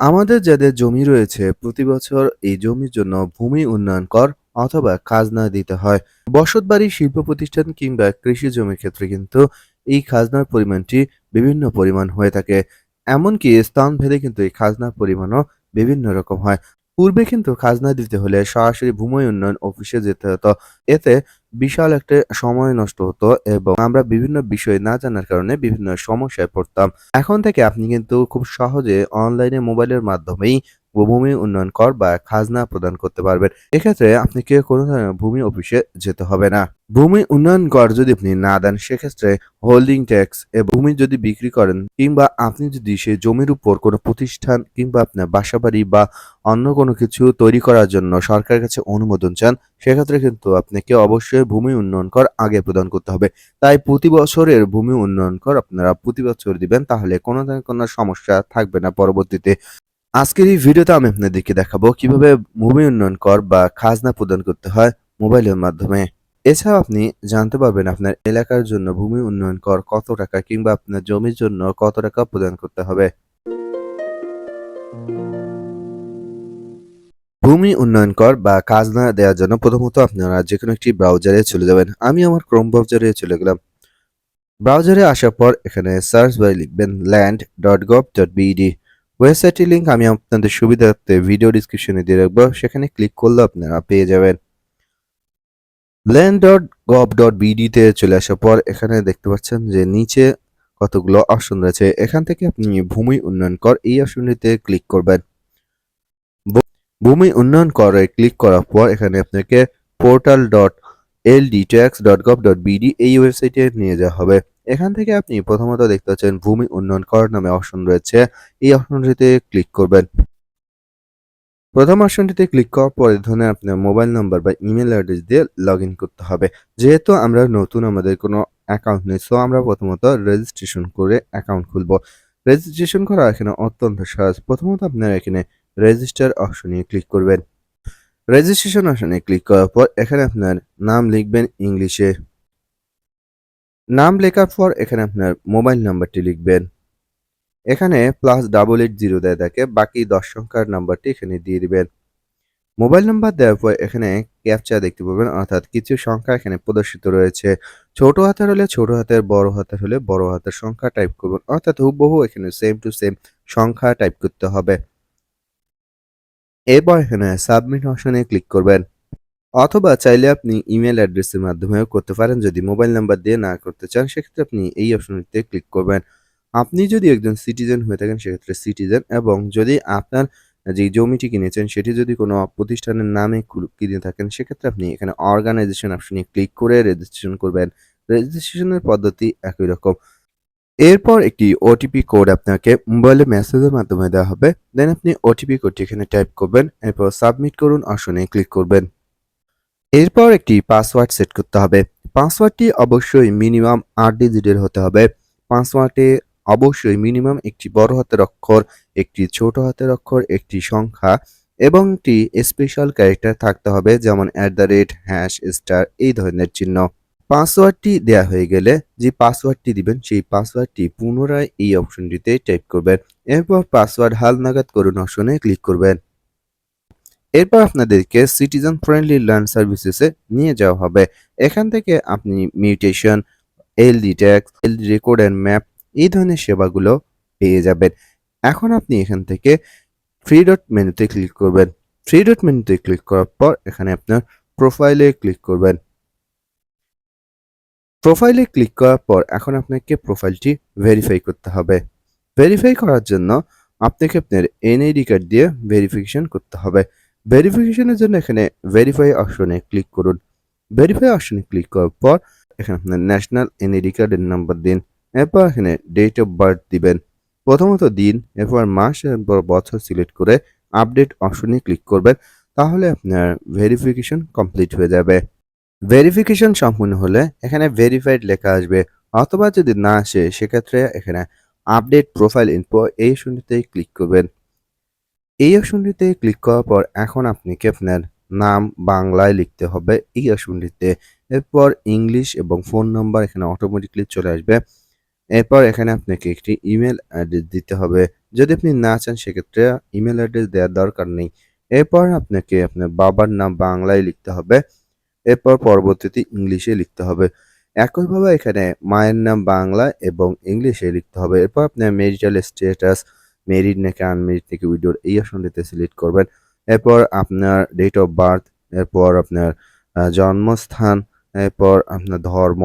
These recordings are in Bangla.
আমাদের যাদের জমি রয়েছে, প্রতি বছর এই জমির জন্য ভূমি উন্নয়ন কর অথবা খাজনা দিতে হয়। বসতবাড়ি শিল্প প্রতিষ্ঠান কিংবা কৃষি জমির ক্ষেত্রে কিন্তু এই খাজনার পরিমাণটি বিভিন্ন পরিমাণ হয়ে থাকে। এমনকি স্থান ভেদে কিন্তু এই খাজনার পরিমাণও বিভিন্ন রকম হয়। পূর্বে কিন্তু খাজনা দিতে হলে সরাসরি ভূমি উন্নয়ন অফিসে যেতে হতো। এতে বিশাল একটা সময় নষ্ট হতো এবং আমরা বিভিন্ন বিষয় না জানার কারণে বিভিন্ন সমস্যায় পড়তাম। এখন থেকে আপনি কিন্তু খুব সহজে অনলাইনে মোবাইলের মাধ্যমেই ভূমি উন্নয়ন কর বা খাজনা প্রদান করতে পারবেন। এক্ষেত্রে আপনাকে কোনো ধরনের ভূমি অফিসে যেতে হবে না। ভূমি উন্নয়ন কর যদি আপনি না দেন, সেক্ষেত্রে হোল্ডিং ট্যাক্স এবং ভূমি যদি বিক্রি করেন কিংবা আপনি যদি সেই জমির উপর কোনো প্রতিষ্ঠান কিংবা আপনার বাসাবাড়ি বা অন্য কোনো কিছু তৈরি করার জন্য সরকারের কাছে অনুমোদন চান, সেক্ষেত্রে কিন্তু আপনাকে অবশ্যই ভূমি উন্নয়ন কর আগে প্রদান করতে হবে। তাই প্রতি বছরের ভূমি উন্নয়ন কর আপনারা প্রতি বছর দিবেন, তাহলে কোনো ধরনের কোনো সমস্যা থাকবে না পরবর্তীতে। আজকের এই ভিডিওতে আমি আপনাদেরকে দেখাবো কীভাবে ভূমি উন্নয়ন কর বা খাজনা প্রদান করতে হয় মোবাইলের মাধ্যমে। এছাড়াও আপনি জানতে পারবেন আপনার এলাকার জন্য ভূমি উন্নয়ন কর কত টাকা কিংবা আপনার জমির জন্য কত টাকা প্রদান করতে হবে। ভূমি উন্নয়ন কর বা খাজনা দেওয়ার জন্য প্রথমত আপনারা যে কোনো একটি ব্রাউজারে চলে যাবেন। আমি আমার ক্রোম ব্রাউজারে চলে গেলাম। ব্রাউজারে আসার পর এখানে সার্চ বাই লিখবেন land dot gov dot BD ওয়েবসাইটের লিঙ্ক আমি আপনাদের সুবিধার্থে ভিডিও ডিসক্রিপশনে দিয়ে রাখব। সেখানে ক্লিক করলে আপনারা পেয়ে যাবেন। ল্যান্ড ডট গভ ডট বিডিতে চলে আসার পর এখানে দেখতে পাচ্ছেন যে নিচে কতগুলো অপশন রয়েছে। এখান থেকে আপনি ভূমি উন্নয়ন কর, এই অপশনটিতে ক্লিক করবেন। ভূমি উন্নয়ন করে ক্লিক করার পর এখানে আপনাকে portal dot L D tax dot gov dot BD এই ওয়েবসাইটে নিয়ে যাওয়া হবে। এখান থেকে আপনি প্রথমত দেখতে পাচ্ছেন ভূমি উন্নয়ন কর নামে অপশন রয়েছে। এই অপশনটিতে ক্লিক করবেন। প্রথম অপশনটিতে ক্লিক করার পর ধরনের আপনার মোবাইল নাম্বার বা ইমেল অ্যাড্রেস দিয়ে লগ করতে হবে। যেহেতু আমরা নতুন আমাদের কোনো অ্যাকাউন্ট নেই সো আমরা প্রথমত রেজিস্ট্রেশন করে অ্যাকাউন্ট খুলব। রেজিস্ট্রেশন করা এখানে অত্যন্ত সহজ। প্রথমত আপনারা এখানে রেজিস্টার অপশনে ক্লিক করবেন। রেজিস্ট্রেশন অপশনে ক্লিক করার পর এখানে আপনার নাম লিখবেন ইংলিশে। নাম লেখার পর এখানে আপনার মোবাইল নাম্বারটি লিখবেন। এখানে প্লাস ডাবল এইট জিরো দেয় থাকে বাকি দশ সংখ্যার নাম্বারটি এখানে দিয়ে দিবেন। মোবাইল নাম্বার দেওয়ার পর এখানে ক্যাপচা দেখতে পাবেন, অর্থাৎ কিছু সংখ্যা এখানে প্রদর্শিত রয়েছে। ছোট হাতের হলে ছোট হাতের, বড় হাতের হলে বড় হাতের সংখ্যা টাইপ করবেন অর্থাৎ হুবহু এখানে সেম টু সেম সংখ্যা টাইপ করতে হবে। এরপর এখানে সাবমিট অপশনে ক্লিক করবেন। অথবা চাইলে আপনি ইমেল অ্যাড্রেসের মাধ্যমেও করতে পারেন। যদি মোবাইল নাম্বার দিয়ে না করতে চান, সেক্ষেত্রে আপনি এই অপশনটিতে ক্লিক করবেন। আপনি যদি একজন সিটিজেন হয়ে থাকেন, সেক্ষেত্রে সিটিজেন এবং যদি আপনার যে জমিটি কিনেছেন, সেটি যদি কোনো প্রতিষ্ঠানের নামে কিনে থাকেন, সেক্ষেত্রে আপনি এখানে অর্গানাইজেশন অপশনে ক্লিক করে রেজিস্ট্রেশন করবেন। রেজিস্ট্রেশনের পদ্ধতি একই রকম। এরপর একটি ওটিপি কোড আপনাকে মোবাইলে মেসেজের মাধ্যমে দেওয়া হবে। দেন আপনি ওটিপি কোডটি এখানে টাইপ করবেন। এরপর সাবমিট করুন অপশনে ক্লিক করবেন। এরপর একটি পাসওয়ার্ড সেট করতে হবে। পাসওয়ার্ডটি অবশ্যই মিনিমাম আট ডিজিটের হতে হবে। পাসওয়ার্ডে অবশ্যই মিনিমাম একটি বড় হাতের অক্ষর, একটি ছোট হাতের অক্ষর, একটি সংখ্যা এবং একটি স্পেশাল ক্যারেক্টার থাকতে হবে, যেমন at the rate hash star এই ধরনের চিহ্ন। পাসওয়ার্ডটি দেয়া হয়ে গেলে যে পাসওয়ার্ডটি দিবেন, সেই পাসওয়ার্ডটি পুনরায় এই অপশনটিতে টাইপ করবেন। এরপর পাসওয়ার্ড হালনাগাদ করুন অপশনে ক্লিক করবেন। এরপর আপনাদেরকে সিটিজেন ফ্রেন্ডলি লার্ন সার্ভিসেসে নিয়ে যাওয়া হবে। এখান থেকে আপনি mutation LD tax LD record and map এই ধরনের সেবাগুলো পেয়ে যাবেন। এখন আপনি এখান থেকে ফ্রি ডট মেনুতে ক্লিক করবেন। ফ্রি ডট মেনুতে ক্লিক করার পর এখানে আপনার প্রোফাইলে ক্লিক করবেন। প্রোফাইলে ক্লিক করার পর এখন আপনাকে প্রোফাইলটি ভেরিফাই করতে হবে। ভেরিফাই করার জন্য আপনাকে আপনার এনআইডি কার্ড দিয়ে ভেরিফিকেশন করতে হবে। ভেরিফিকেশনের জন্য এখানে ভেরিফাই অপশনে ক্লিক করুন। ভেরিফাই অপশনে ক্লিক করার পর এখানে আপনার ন্যাশনাল এনআইডি কার্ডের নাম্বার দিন। এরপর এখানে ডেট অফ বার্থ দিবেন। প্রথমত দিন, এরপর মাস, এরপর বছর সিলেক্ট করে আপডেট অপশনে ক্লিক করবেন। তাহলে আপনার ভেরিফিকেশন কমপ্লিট হয়ে যাবে। ভেরিফিকেশন সম্পূর্ণ হলে এখানে ভেরিফাইড লেখা আসবে। অথবা যদি না আসে, সেক্ষেত্রে এখানে আপডেট প্রোফাইল ইনফো এই অপশনটিতে ক্লিক করবেন। এই অপশনটিতে ক্লিক করার পর এখন আপনাকে আপনার নাম বাংলায় লিখতে হবে। এই অপশনটিতে এরপর ইংলিশ এবং ফোন নাম্বার এখানে অটোমেটিকলি চলে আসবে। এরপর এখানে আপনাকে একটি ইমেল অ্যাড্রেস দিতে হবে। যদি আপনি না চান, সেক্ষেত্রে ইমেল অ্যাড্রেস দেওয়ার দরকার নেই। এরপর আপনাকে আপনার বাবার নাম বাংলায় লিখতে হবে। এরপর পরবর্তীতে ইংলিশে লিখতে হবে। একইভাবে এখানে মায়ের নাম বাংলা এবং ইংলিশে লিখতে হবে। এরপর আপনার মেরিটাল স্ট্যাটাস মেরিড নাকি আনমেরিড থেকে উইডোর এই অপশনটিতে সিলেক্ট করবেন। এরপর আপনার ডেট অফ বার্থ এরপর আপনার জন্মস্থান, এরপর আপনার ধর্ম,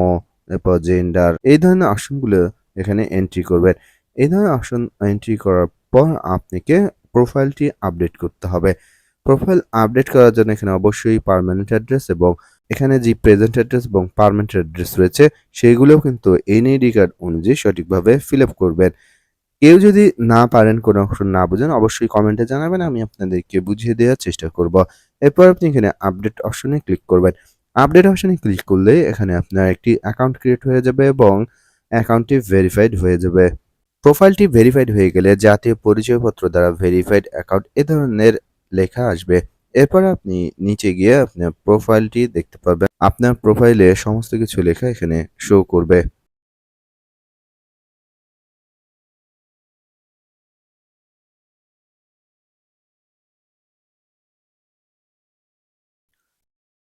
এরপর জেন্ডার এই ধরনের অপশনগুলো এখানে এন্ট্রি করবেন। এই ধরনের অপশন এন্ট্রি করার পর আপনাকে প্রোফাইলটি আপডেট করতে হবে। প্রোফাইল আপডেট করার জন্য এখানে অবশ্যই পার্মানেন্ট অ্যাড্রেস এবং এখানে যে প্রেজেন্ট অ্যাড্রেস এবং পার্মানেন্ট অ্যাড্রেস রয়েছে, সেইগুলোও কিন্তু এনআইডি কার্ড অনুযায়ী সঠিকভাবে ফিল আপ করবেন। কেউ যদি না পারেন কোনো অপশন না বুঝেন, অবশ্যই কমেন্টে জানাবেন, আমি আপনাদেরকে বুঝিয়ে দেওয়ার চেষ্টা করব। এরপর আপনি এখানে আপডেট অপশনে ক্লিক করবেন। আপডেট অপশনে ক্লিক করলে এখানে আপনার একটি অ্যাকাউন্ট ক্রিয়েট হয়ে যাবে এবং অ্যাকাউন্টটি ভেরিফাইড হয়ে যাবে। প্রোফাইলটি ভেরিফাইড হয়ে গেলে জাতীয় পরিচয়পত্র দ্বারা ভেরিফাইড অ্যাকাউন্ট এ ধরনের লেখা আসবে। এরপর আপনি নিচে গিয়ে আপনার প্রোফাইলটি দেখতে পাবেন। আপনার প্রোফাইলে সমস্ত কিছু লেখা এখানে শো করবে।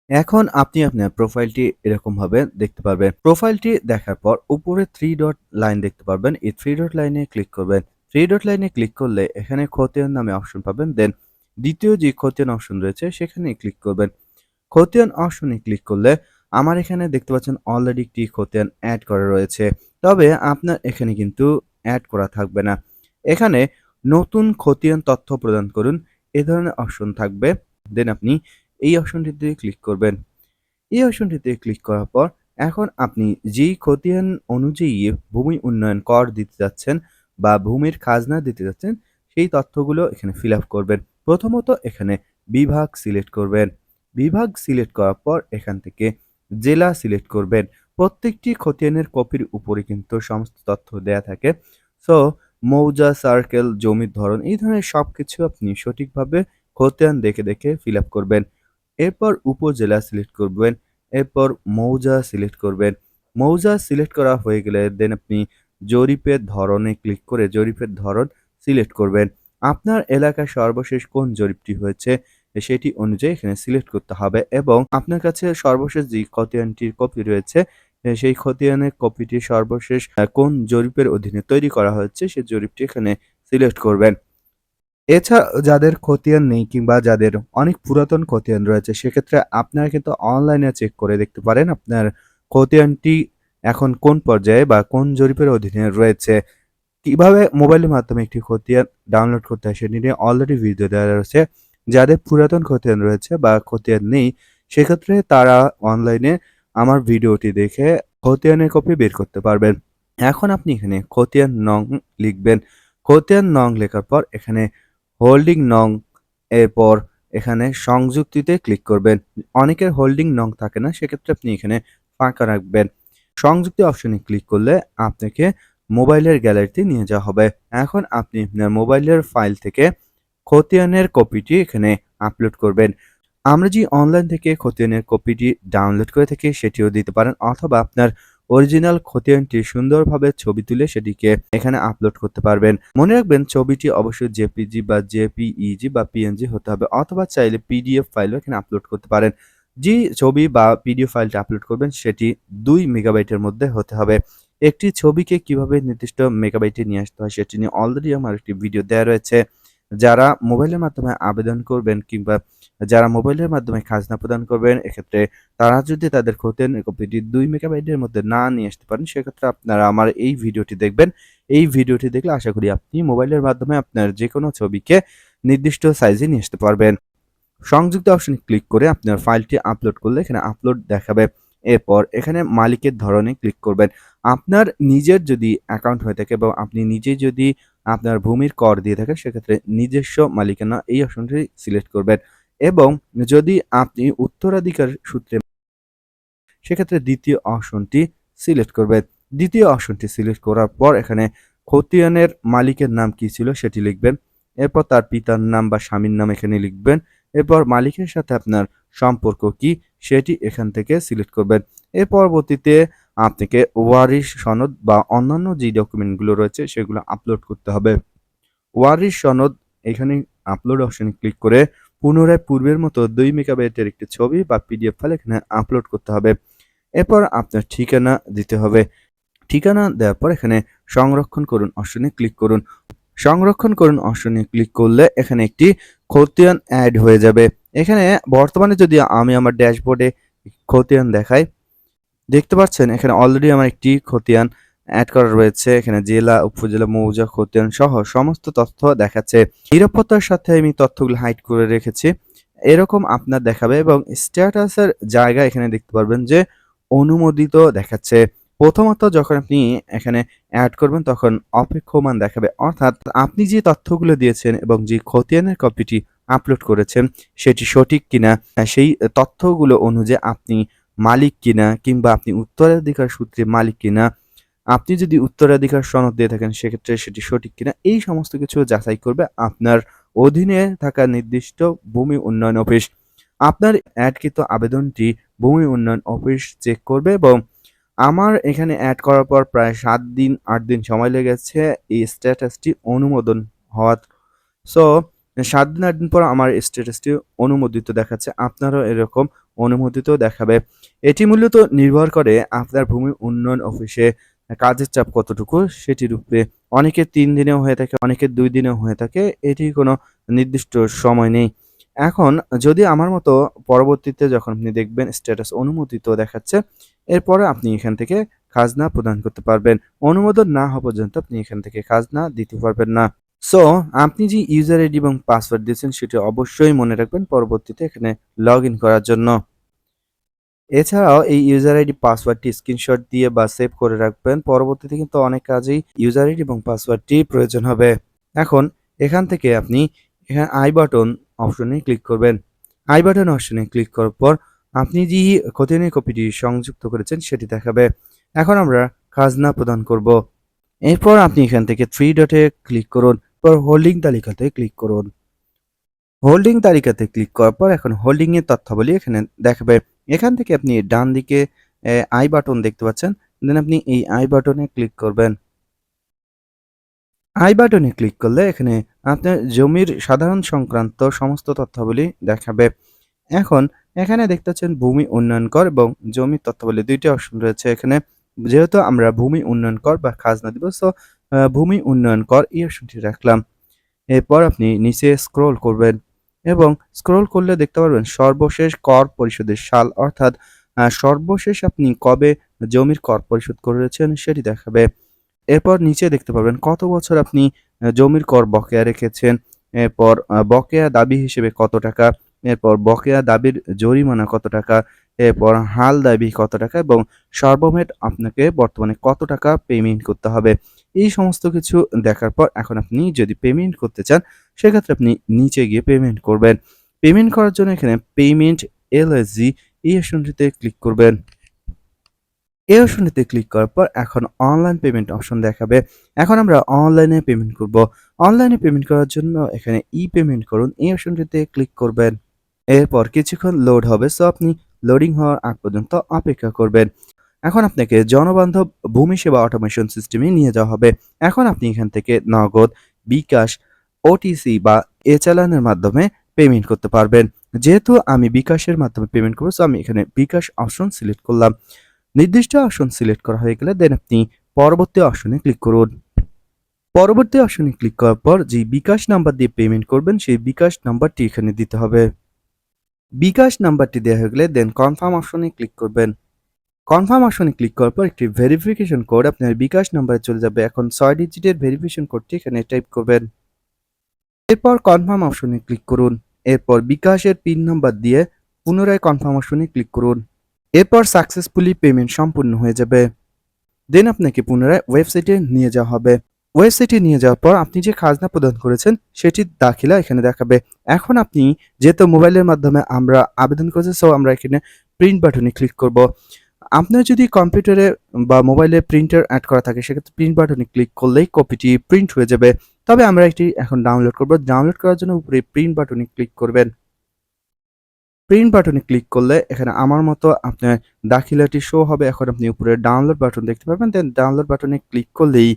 এখন আপনি আপনার প্রোফাইলটি এরকম ভাবে দেখতে পারবেন। প্রোফাইলটি দেখার পর উপরে থ্রি ডট লাইন দেখতে পারবেন। এই থ্রি ডট লাইনে ক্লিক করবেন। থ্রি ডট লাইনে ক্লিক করলে এখানে খতিয়ান নামে অপশন পাবেন। দেন দ্বিতীয় যে খতিয়ান অপশন রয়েছে সেখানে ক্লিক করবেন। খতিয়ান অপশনে ক্লিক করলে আমার এখানে দেখতে পাচ্ছেন অলরেডি একটি খতিয়ান অ্যাড করা রয়েছে। তবে আপনার এখানে কিন্তু অ্যাড করা থাকবে না। এখানে নতুন খতিয়ান তথ্য প্রদান করুন। এ ধরনের অপশন থাকবে। দেন আপনি এই অপশনটিতে ক্লিক করবেন। এই অপশনটিতে ক্লিক করার পর এখন আপনি যেই খতিয়ান অনুযায়ী ভূমি উন্নয়ন কর দিতে যাচ্ছেন বা ভূমির খাজনা দিতে যাচ্ছেন, সেই তথ্যগুলো এখানে ফিল করবেন। প্রথমত এখানে বিভাগ সিলেক্ট করবেন। বিভাগ সিলেক্ট করার পর এখান থেকে জেলা সিলেক্ট করবেন। প্রত্যেকটি খতিয়ানের কপির উপরে কিন্তু সমস্ত তথ্য দেয়া থাকে। সো মৌজা সার্কেল জমির ধরন এই ধরনের সব কিছু আপনি সঠিকভাবে খতিয়ান দেখে দেখে ফিল করবেন। এরপর উপজেলা সিলেক্ট করবেন, এরপর মৌজা সিলেক্ট করবেন। মৌজা সিলেক্ট করা হয়ে গেলে দেন আপনি জরিপের ধরনে ক্লিক করে জরিপের ধরন সিলেক্ট করবেন। আপনার এলাকায় সর্বশেষ কোন জরিপটি হয়েছে, সেটি অনুযায়ী এখানে সিলেক্ট করতে হবে এবং আপনার কাছে সর্বশেষ যে খতিয়ানটির কপি রয়েছে, সেই খতিয়ানের কপিটি সর্বশেষ কোন জরিপের অধীনে তৈরি করা হয়েছে, সেই জরিপটি এখানে সিলেক্ট করবেন। এছাড়া যাদের খতিয়ান নেই কিংবা যাদের অনেক পুরাতন খতিয়ান রয়েছে, সেক্ষেত্রে আপনারা কিন্তু অনলাইনে চেক করে দেখতে পারেন আপনার খতিয়ানটি এখন কোন পর্যায়ে বা কোন জরিপের অধীনে রয়েছে। কীভাবে মোবাইলের মাধ্যমে একটি খতিয়ান ডাউনলোড করতে হয় সেটি নিয়ে অলরেডি ভিডিও দেওয়া রয়েছে। যাদের পুরাতন খতিয়ান রয়েছে বা খতিয়ান নেই, সেক্ষেত্রে তারা অনলাইনে আমার ভিডিওটি দেখে খতিয়ানের কপি বের করতে পারবেন। এখন আপনি এখানে খতিয়ান নং লিখবেন। খতিয়ান নং লেখার পর এখানে হোল্ডিং নং এরপর এখানে সংযুক্তিতে ক্লিক করবেন। অনেকের হোল্ডিং নং থাকে না, সেক্ষেত্রে আপনি এখানে ফাঁকা রাখবেন। সংযুক্তি অপশনে ক্লিক করলে আপনাকে মোবাইলের গ্যালারিতে নিয়ে যাওয়া হবে। এখন আপনি আপনার মোবাইলের ফাইল থেকে খতিয়ানের কপিটি এখানে আপলোড করবেন। আমরা যে অনলাইন থেকে খতিয়ানের কপিটি ডাউনলোড করে থাকি, সেটিও দিতে পারেন অথবা আপনার অরিজিনাল খতিয়ানটি সুন্দরভাবে ছবি তুলে সেটিকে এখানে আপলোড করতে পারবেন। মনে রাখবেন ছবিটি অবশ্যই জেপিজি বা জেপিইজি বা পিএনজি হতে হবে অথবা চাইলে পিডিএফ ফাইলও এখানে আপলোড করতে পারেন। যে ছবি বা পিডিএফ ফাইলটা আপলোড করবেন সেটি দুই মেগাবাইটের মধ্যে হতে হবে। একটি ছবিকে কীভাবে নির্দিষ্ট মেগাবাইটে নিয়ে আসতে হয় সেটি নিয়ে অলরেডি আমার একটি ভিডিও দেওয়া রয়েছে। যারা মোবাইলের মাধ্যমে আবেদন করবেন কিংবা যারা মোবাইলের মাধ্যমে খাজনা প্রদান করবেন, এক্ষেত্রে তারা যদি তাদের খতিয়ানের কপিটি দুই মেগাবাইটের মধ্যে না নিয়ে আসতে পারেন, সেক্ষেত্রে আপনারা আমার এই ভিডিওটি দেখবেন। এই ভিডিওটি দেখলে আশা করি আপনি মোবাইলের মাধ্যমে আপনার যে কোনো ছবিকে নির্দিষ্ট সাইজে নিয়ে আসতে পারবেন। সংযুক্ত অপশনে ক্লিক করে আপনার ফাইলটি আপলোড করলে এখানে আপলোড দেখাবে। এরপর এখানে মালিকের ধরনে ক্লিক করবেন। আপনার নিজের যদি অ্যাকাউন্ট হয়ে থাকে এবং আপনি নিজে যদি আপনার ভূমির কর দিয়ে থাকেন, সেক্ষেত্রে নিজস্ব মালিকানা এই অপশনটি সিলেক্ট করবেন। এবং যদি আপনি উত্তরাধিকার সূত্রে সেক্ষেত্রে দ্বিতীয় অপশনটি সিলেক্ট করবেন। দ্বিতীয় অপশনটি সিলেক্ট করার পর এখানে খতিয়ানের মালিকের নাম কি ছিল সেটি লিখবেন। এরপর তার পিতার নাম বা স্বামীর নাম এখানে লিখবেন। এরপর মালিকের সাথে আপনার সম্পর্ক কি সেটি এখান থেকে সিলেক্ট করবেন। এর পরবর্তীতে আপনাকে ওয়ারিশ সনদ বা অন্যান্য যে ডকুমেন্টগুলো রয়েছে সেগুলো আপলোড করতে হবে। ওয়ারিশ সনদ, এখানে আপলোড অপশনে ক্লিক করে পুনরায় পূর্বের মতো দুই মেগাবাইটের একটি ছবি বা পিডিএফ ফাইল এখানে আপলোড করতে হবে। এরপর আপনার ঠিকানা দিতে হবে। ঠিকানা দেওয়ার পর এখানে সংরক্ষণ করুন অপশনে ক্লিক করুন। সংরক্ষণ করুন অপশনে ক্লিক করলে এখানে একটি খতিয়ান অ্যাড হয়ে যাবে। এখানে বর্তমানে যদি আমি আমার ড্যাশবোর্ডে খতিয়ান দেখাই, দেখতে পাচ্ছেন এখানে অলরেডি আমার একটি খতিয়ান অ্যাড করা রয়েছে। এখানে জেলা, উপজেলা, মৌজা, খতিয়ান সহ সমস্ত তথ্য দেখাচ্ছে। নিরাপত্তার সাথে আমি তথ্যগুলো হাইড করে রেখেছি। এরকম আপনার দেখাবে এবং স্ট্যাটাসের জায়গা এখানে দেখতে পারবেন যে অনুমোদিত দেখাচ্ছে। প্রথমত যখন আপনি এখানে অ্যাড করবেন তখন অপেক্ষমান দেখাবে। অর্থাৎ আপনি যে তথ্যগুলো দিয়েছেন এবং যে খতিয়ানের কপিটি আপলোড করেছেন, সেটি সঠিক কিনা সেই তথ্যগুলো অনুযায়ী আপনি মালিক কিনা কিংবা আপনি উত্তরাধিকার সূত্রে মালিক কিনা আপনি যদি উত্তরাধিকার সনদ দিয়ে থাকেন, সেক্ষেত্রে সেটি সঠিক কিনা, এই সমস্ত কিছু যাচাই করবে আপনার অধীনে থাকা নির্দিষ্ট ভূমি উন্নয়ন অফিস। আপনার অ্যাডকৃত আবেদনটি ভূমি উন্নয়ন অফিস চেক করবে এবং আমার এখানে অ্যাড করার পর প্রায় সাত দিন, আট দিন সময় লেগেছে এই স্ট্যাটাসটি অনুমোদন হওয়ার। সো, সাত দিন, আট দিন পর আমার স্ট্যাটাসটি অনুমোদিত দেখাচ্ছে, আপনারও এরকম অনুমোদিত দেখাবে। এটি মূলত নির্ভর করে আপনার ভূমি উন্নয়ন অফিসে কাজের চাপ কতটুকু সেটির উপরে অনেকের তিন দিনেও হয়ে থাকে অনেকের দুই দিনেও হয়ে থাকে, এটি কোনো নির্দিষ্ট সময় নেই। এখন যদি আমার মতো পরবর্তীতে যখন আপনি দেখবেন স্ট্যাটাস অনুমোদিত দেখাচ্ছে, এরপরে আপনি এখান থেকে খাজনা প্রদান করতে পারবেন। অনুমোদন না হওয়া পর্যন্ত আপনি এখান থেকে খাজনা দিতে পারবেন না। সো আপনি যে ইউজার আইডি এবং পাসওয়ার্ড দিয়েছেন, সেটি অবশ্যই মনে রাখবেন পরবর্তীতে এখানে লগ করার জন্য। এছাড়াও এই ইউজার আইডি পাসওয়ার্ডটি স্ক্রিনশট দিয়ে বা সেভ করে রাখবেন। পরবর্তীতে কিন্তু অনেক কাজেই ইউজার আইডি এবং পাসওয়ার্ডটি প্রয়োজন হবে। এখন এখান থেকে আপনি এখানে আই বাটন অপশনে ক্লিক করবেন। আই বাটন অপশনে ক্লিক করার পর আপনি যে খতিয়ানের কপিটি সংযুক্ত করেছেন সেটি দেখাবে। এখন আমরা খাজনা প্রদান করব। এরপর আপনি এখান থেকে থ্রি ডটে ক্লিক করুন পর হোল্ডিং তালিকাতে ক্লিক করুন। হোল্ডিং তালিকাতে ক্লিক করার পর এখন হোল্ডিং এর তথ্যাবলী এখানে দেখাবে। এখান থেকে আপনি ডান দিকে আই বাটন দেখতে পাচ্ছেন দেন আপনি এই আই বাটনে ক্লিক করবেন। আই বাটনে ক্লিক করলে এখানে আপনার জমির সাধারণ সংক্রান্ত সমস্ত তথ্যাবলী দেখাবে। এখন এখানে দেখতে পাচ্ছেন ভূমি উন্নয়ন কর এবং জমি তথ্যাবলী দুইটি অপশন রয়েছে এখানে। যেহেতু আমরা ভূমি উন্নয়ন কর বা খাজনা দিব সো ভূমি উন্নয়ন কর এই অপশনটি রাখলাম। এরপর আপনি নিচে স্ক্রোল করবেন। এবং স্ক্রোল করলে দেখতে পারবেন সর্বশেষ কর পরিশোধের সাল, অর্থাৎ সর্বশেষ আপনি কবে জমির কর পরিশোধ করেছেন সেটি দেখাবে। এরপর নিচে দেখতে পাবেন কত বছর আপনি জমির কর বকেয়া রেখেছেন, এরপর বকেয়া দাবি হিসেবে কত টাকা, এরপর বকেয়া দাবির জরিমানা কত টাকা, এরপর হাল দাবি কত টাকা এবং সর্বমেট আপনাকে বর্তমানে কত টাকা পেমেন্ট করতে হবে। এই সমস্ত কিছু দেখার পর এখন আপনি যদি পেমেন্ট করতে চান সেক্ষেত্রে আপনি নিচে গিয়ে পেমেন্ট করবেন। পেমেন্ট করার জন্য এখানে পেমেন্ট এলএসজি এই অপশনটিতে ক্লিক করবেন। এই অপশনটিতে ক্লিক করার পর এখন অনলাইন পেমেন্ট অপশন দেখাবে। এখন আমরা অনলাইনে পেমেন্ট করব। অনলাইনে পেমেন্ট করার জন্য এখানে ই পেমেন্ট করুন। এই অপশনটিতে ক্লিক করবেন। এরপর কিছুক্ষণ লোড হবে। সো আপনি লোডিং হওয়ার আগ পর্যন্ত অপেক্ষা করবেন। এখন আপনাকে জনবান্ধব ভূমি সেবা অটোমেশন সিস্টেমে নিয়ে যাওয়া হবে। এখন আপনি এখান থেকে নগদ, বিকাশ ওটিসি বা এ চালানের মাধ্যমে পেমেন্ট করতে পারবেন। যেহেতু আমি বিকাশের মাধ্যমে পেমেন্ট করব সো আমি এখানে বিকাশ অপশন সিলেক্ট করলাম। নির্দিষ্ট অপশন সিলেক্ট করা হয়ে গেলে দেন আপনি পরবর্তী অপশনে ক্লিক করুন। পরবর্তী অপশনে ক্লিক করার পর যে বিকাশ নাম্বার দিয়ে পেমেন্ট করবেন, সেই বিকাশ নাম্বারটি এখানে দিতে হবে। বিকাশ নাম্বারটি দেওয়া হয়ে গেলে দেন কনফার্ম অপশনে ক্লিক করবেন। কনফার্ম অপশনে ক্লিক করার পর একটি ভেরিফিকেশন কোড আপনার বিকাশ নাম্বারে চলে যাবে। এখন ছয় ডিজিটের ভেরিফিকেশন কোডটি এখানে টাইপ করবেন। এরপর কনফার্ম অপশনে ক্লিক করুন। এরপর বিকাশের পিন নাম্বার দিয়ে পুনরায় কনফার্ম অপশনে ক্লিক করুন। এরপর সাকসেসফুলি পেমেন্ট সম্পূর্ণ হয়ে যাবে। দেন আপনাকে পুনরায় ওয়েবসাইটে নিয়ে যাওয়া হবে। ওয়েবসাইটে নিয়ে যাওয়ার পর আপনি যে খাজনা প্রদান করেছেন, সেটির দাখিলা এখানে দেখাবে। এখন আপনি যেহেতু মোবাইলের মাধ্যমে আমরা আবেদন করেছি সো আমরা এখানে প্রিন্ট বাটনে ক্লিক করব। আপনার যদি কম্পিউটারে বা মোবাইলে প্রিন্টার অ্যাড করা থাকে, সেক্ষেত্রে প্রিন্ট বাটনে ক্লিক করলেই কপিটি প্রিন্ট হয়ে যাবে। তবে আমরা এটি এখন ডাউনলোড করব। ডাউনলোড করার জন্য উপরে প্রিন্ট বাটনে ক্লিক করবেন। প্রিন্ট বাটনে ক্লিক করলে এখানে আমার মতো আপনার দাখিলাটি শো হবে। এখন আপনি উপরে ডাউনলোড বাটন দেখতে পাবেন। দেন ডাউনলোড বাটনে ক্লিক করলেই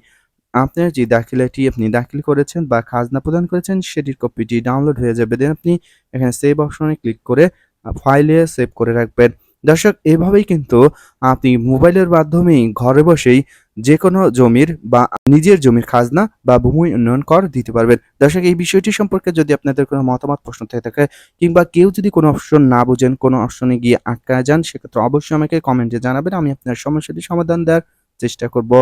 আপনার যে দাখিলাটি আপনি দাখিল করেছেন বা খাজনা প্রদান করেছেন, সেটির কপিটি ডাউনলোড হয়ে যাবে। দেন আপনি এখানে সেভ অপশনে ক্লিক করে ফাইলে সেভ করে রাখবেন। দর্শক, এভাবেই কিন্তু আপনি মোবাইলের মাধ্যমেই ঘরে বসেই যে কোনো জমির বা নিজের জমির খাজনা বা ভূমি উন্নয়ন কর দিতে পারবেন। দর্শক, এই বিষয়টি সম্পর্কে যদি আপনাদের কোনো মতামত, প্রশ্ন থেকে থাকে কিংবা কেউ যদি কোনো অপশন না বুঝেন, কোনো অপশনে গিয়ে আটকা যান, সেক্ষেত্রে অবশ্যই আমাকে কমেন্টে জানাবেন, আমি আপনার সমস্যাটি সমাধান দেওয়ার চেষ্টা করব।